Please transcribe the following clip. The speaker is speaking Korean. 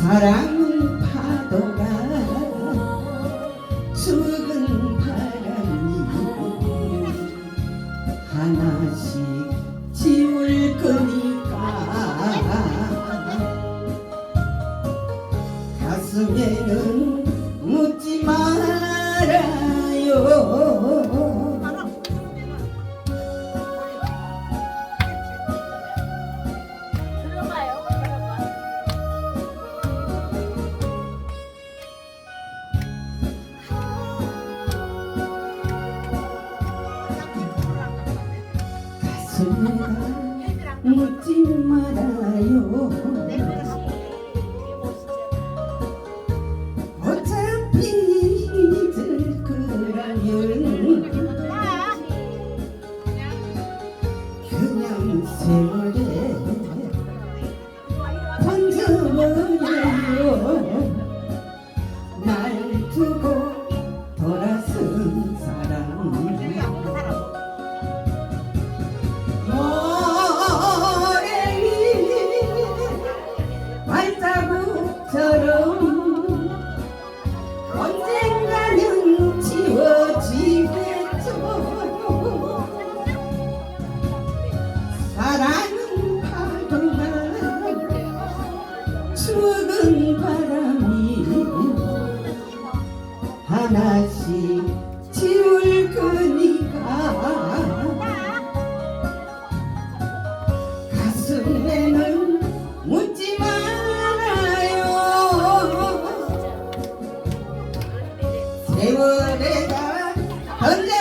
사랑은 파도가 죽은 바람이 하나씩 지울 거니까. 가슴에는 묻지 말아요 가슴에다 묻지 말아요. 어차피 잊을 거라면 그냥 세월에 던져버려 사랑은 파도가 추억은 바람이 하나씩 지울 거니까. 가슴에는 묻지 말아요. 세월에다 던져버려요